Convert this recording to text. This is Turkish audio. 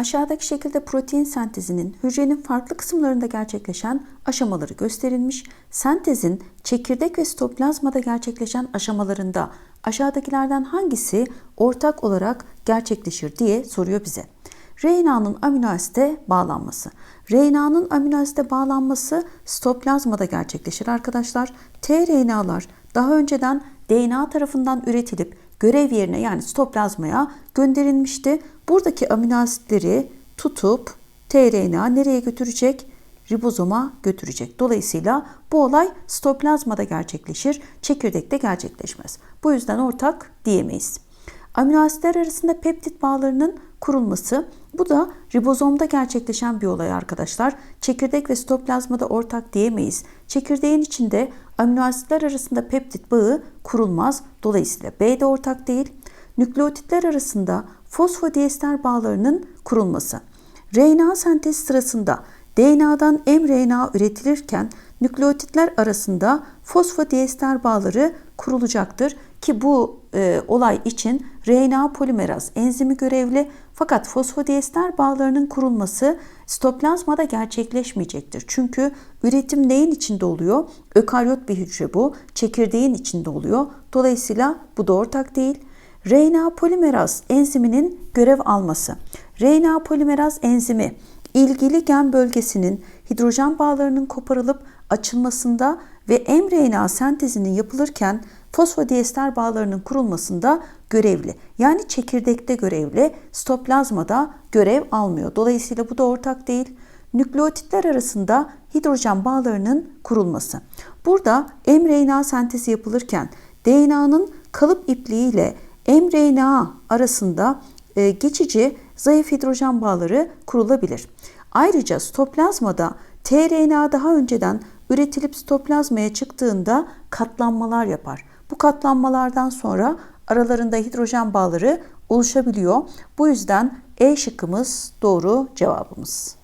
Aşağıdaki şekilde protein sentezinin hücrenin farklı kısımlarında gerçekleşen aşamaları gösterilmiş. Sentezin çekirdek ve sitoplazmada gerçekleşen aşamalarında aşağıdakilerden hangisi ortak olarak gerçekleşir diye soruyor bize. RNA'nın amino asite bağlanması. RNA'nın amino asite bağlanması sitoplazmada gerçekleşir arkadaşlar. tRNA'lar daha önceden DNA tarafından üretilip görev yerine yani sitoplazmaya gönderilmişti. Buradaki amino asitleri tutup tRNA nereye götürecek? Ribozoma götürecek. Dolayısıyla bu olay sitoplazmada gerçekleşir, çekirdekte gerçekleşmez. Bu yüzden ortak diyemeyiz. Amino asitler arasında peptit bağlarının kurulması. Bu da ribozomda gerçekleşen bir olay arkadaşlar. Çekirdek ve sitoplazmada ortak diyemeyiz. Çekirdeğin içinde amino asitler arasında peptit bağı kurulmaz. Dolayısıyla B de ortak değil. Nükleotitler arasında fosfodiester bağlarının kurulması. RNA sentezi sırasında DNA'dan mRNA üretilirken nükleotitler arasında fosfodiester bağları kurulacaktır ki bu e, olay için RNA polimeraz enzimi görevli fakat fosfodiester bağlarının kurulması sitoplazmada gerçekleşmeyecektir. Çünkü üretim neyin içinde oluyor? Ökaryot bir hücre bu. Çekirdeğin içinde oluyor. Dolayısıyla bu da ortak değil. RNA polimeraz enziminin görev alması. RNA polimeraz enzimi ilgili gen bölgesinin hidrojen bağlarının koparılıp açılmasında ve mRNA sentezinin yapılırken fosfodiester bağlarının kurulmasında görevli. Yani çekirdekte görevli, sitoplazmada görev almıyor. Dolayısıyla bu da ortak değil. Nükleotitler arasında hidrojen bağlarının kurulması. Burada mRNA sentezi yapılırken DNA'nın kalıp ipliğiyle mRNA arasında e, geçici zayıf hidrojen bağları kurulabilir. Ayrıca sitoplazmada tRNA daha önceden üretilip sitoplazmaya çıktığında katlanmalar yapar. Bu katlanmalardan sonra aralarında hidrojen bağları oluşabiliyor. Bu yüzden E şıkkımız doğru cevabımız.